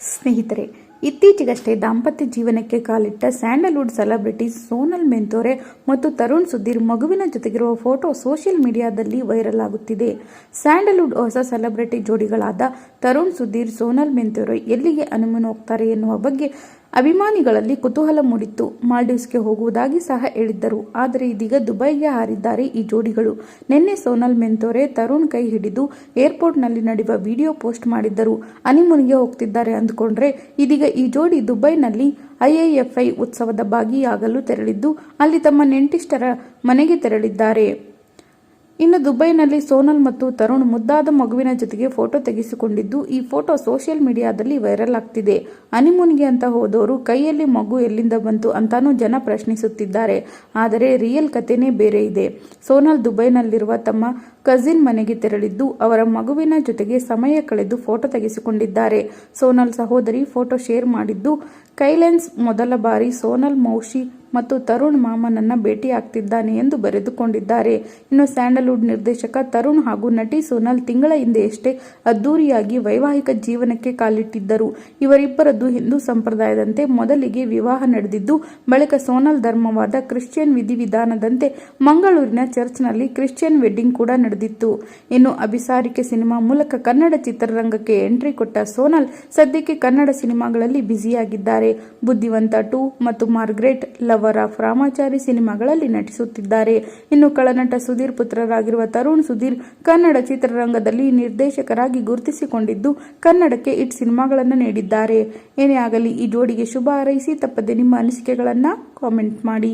ಸ್ನೇಹಿತರೆ, ಇತ್ತೀಚೆಗಷ್ಟೇ ದಾಂಪತ್ಯ ಜೀವನಕ್ಕೆ ಕಾಲಿಟ್ಟ ಸ್ಯಾಂಡಲ್ವುಡ್ ಸೆಲೆಬ್ರಿಟಿ ಸೋನಲ್ ಮೆಂತೋರೆ ಮತ್ತು ತರುಣ್ ಸುಧೀರ್ ಮಗುವಿನ ಜೊತೆಗಿರುವ ಫೋಟೋ ಸೋಷಿಯಲ್ ಮೀಡಿಯಾದಲ್ಲಿ ವೈರಲ್ ಆಗುತ್ತಿದೆ. ಸ್ಯಾಂಡಲ್ವುಡ್ ಹೊಸ ಸೆಲೆಬ್ರಿಟಿ ಜೋಡಿಗಳಾದ ತರುಣ್ ಸುಧೀರ್, ಸೋನಲ್ ಮೆಂತೋರೆ ಎಲ್ಲಿಗೆ ಅನುಮಾನ ಹೋಗ್ತಾರೆ ಎನ್ನುವ ಬಗ್ಗೆ ಅಭಿಮಾನಿಗಳಲ್ಲಿ ಕುತೂಹಲ ಮೂಡಿತ್ತು. ಮಾಲ್ಡೀವ್ಸ್ಗೆ ಹೋಗುವುದಾಗಿ ಸಹ ಹೇಳಿದ್ದರು. ಆದರೆ ಇದೀಗ ದುಬೈಗೆ ಹಾರಿದ್ದಾರೆ ಈ ಜೋಡಿಗಳು. ನಿನ್ನೆ ಸೋನಲ್ ಮೆಂತೋರೆ ತರುಣ್ ಕೈ ಹಿಡಿದು ಏರ್ಪೋರ್ಟ್ನಲ್ಲಿ ನಡೆಯುವ ವಿಡಿಯೋ ಪೋಸ್ಟ್ ಮಾಡಿದ್ದರು. ಅನಿಮುನಿಗೆ ಹೋಗ್ತಿದ್ದಾರೆ ಅಂದುಕೊಂಡ್ರೆ ಇದೀಗ ಈ ಜೋಡಿ ದುಬೈನಲ್ಲಿ ಐಐಎಫ್ಐ ಉತ್ಸವದ ಭಾಗಿಯಾಗಲು ತೆರಳಿದ್ದು, ಅಲ್ಲಿ ತಮ್ಮ ನೆಂಟಿಷ್ಟರ ಮನೆಗೆ ತೆರಳಿದ್ದಾರೆ. ಇನ್ನು ದುಬೈನಲ್ಲಿ ಸೋನಲ್ ಮತ್ತು ತರುಣ್ ಮುದ್ದಾದ ಮಗುವಿನ ಜೊತೆಗೆ ಫೋಟೋ ತೆಗೆಸಿಕೊಂಡಿದ್ದು, ಈ ಫೋಟೋ ಸೋಷಿಯಲ್ ಮೀಡಿಯಾದಲ್ಲಿ ವೈರಲ್ ಆಗ್ತಿದೆ. ಹನಿಮೂನ್ಗೆ ಅಂತ ಹೋದವರು ಕೈಯಲ್ಲಿ ಮಗು ಎಲ್ಲಿಂದ ಬಂತು ಅಂತಾನೂ ಜನ ಪ್ರಶ್ನಿಸುತ್ತಿದ್ದಾರೆ. ಆದರೆ ರಿಯಲ್ ಕಥೆನೇ ಬೇರೆ ಇದೆ. ಸೋನಲ್ ದುಬೈನಲ್ಲಿರುವ ತಮ್ಮ ಕಸಿನ್ ಮನೆಗೆ ತೆರಳಿದ್ದು, ಅವರ ಮಗುವಿನ ಜೊತೆಗೆ ಸಮಯ ಕಳೆದು ಫೋಟೋ ತೆಗೆಸಿಕೊಂಡಿದ್ದಾರೆ. ಸೋನಲ್ ಸಹೋದರಿ ಫೋಟೋ ಶೇರ್ ಮಾಡಿದ್ದು, ಕೈಲೆನ್ಸ್ ಮೊದಲ ಬಾರಿ ಸೋನಲ್ ಮೌಶಿ ಮತ್ತು ತರುಣ್ ಮಾಮನನ್ನ ಭೇಟಿಯಾಗ್ತಿದ್ದಾನೆ ಎಂದು ಬರೆದುಕೊಂಡಿದ್ದಾರೆ. ಇನ್ನು ಸ್ಯಾಂಡಲ್ವುಡ್ ನಿರ್ದೇಶಕ ತರುಣ್ ಹಾಗೂ ನಟಿ ಸೋನಲ್ ತಿಂಗಳ ಹಿಂದೆಯಷ್ಟೇ ಅದ್ದೂರಿಯಾಗಿ ವೈವಾಹಿಕ ಜೀವನಕ್ಕೆ ಕಾಲಿಟ್ಟಿದ್ದರು. ಇವರಿಬ್ಬರದ್ದು ಹಿಂದೂ ಸಂಪ್ರದಾಯದಂತೆ ಮೊದಲಿಗೆ ವಿವಾಹ ನಡೆದಿದ್ದು, ಬಳಿಕ ಸೋನಲ್ ಧರ್ಮವಾದ ಕ್ರಿಶ್ಚಿಯನ್ ವಿಧಿವಿಧಾನದಂತೆ ಮಂಗಳೂರಿನ ಚರ್ಚ್ನಲ್ಲಿ ಕ್ರಿಶ್ಚಿಯನ್ ವೆಡ್ಡಿಂಗ್ ಕೂಡ ನಡೆದಿತ್ತು. ಇನ್ನು ಅಭಿಸಾರಿಕೆ ಸಿನಿಮಾ ಮೂಲಕ ಕನ್ನಡ ಚಿತ್ರರಂಗಕ್ಕೆ ಎಂಟ್ರಿ ಕೊಟ್ಟ ಸೋನಲ್ ಸದ್ಯಕ್ಕೆ ಕನ್ನಡ ಸಿನಿಮಾಗಳಲ್ಲಿ ಬ್ಯುಸಿಯಾಗಿದ್ದಾರೆ. ಬುದ್ಧಿವಂತ ಟು ಮತ್ತು ಮಾರ್ಗ್ರೆಟ್ ಲವರ್ ಆಫ್ ರಾಮಾಚಾರಿ ಸಿನಿಮಾಗಳಲ್ಲಿ ನಟಿಸುತ್ತಿದ್ದಾರೆ. ಇನ್ನು ಕಳನಟ ಸುಧೀರ್ ಪುತ್ರರಾಗಿರುವ ತರುಣ್ ಸುಧೀರ್ ಕನ್ನಡ ಚಿತ್ರರಂಗದಲ್ಲಿ ನಿರ್ದೇಶಕರಾಗಿ ಗುರುತಿಸಿಕೊಂಡಿದ್ದು, ಕನ್ನಡಕ್ಕೆ ಇಟ್ ಸಿನಿಮಾಗಳನ್ನು ನೀಡಿದ್ದಾರೆ. ಏನೇ ಆಗಲಿ, ಈ ಜೋಡಿಗೆ ಶುಭ ಹಾರೈಸಿ, ತಪ್ಪದೆ ನಿಮ್ಮ ಅನಿಸಿಕೆಗಳನ್ನು ಕಾಮೆಂಟ್ ಮಾಡಿ.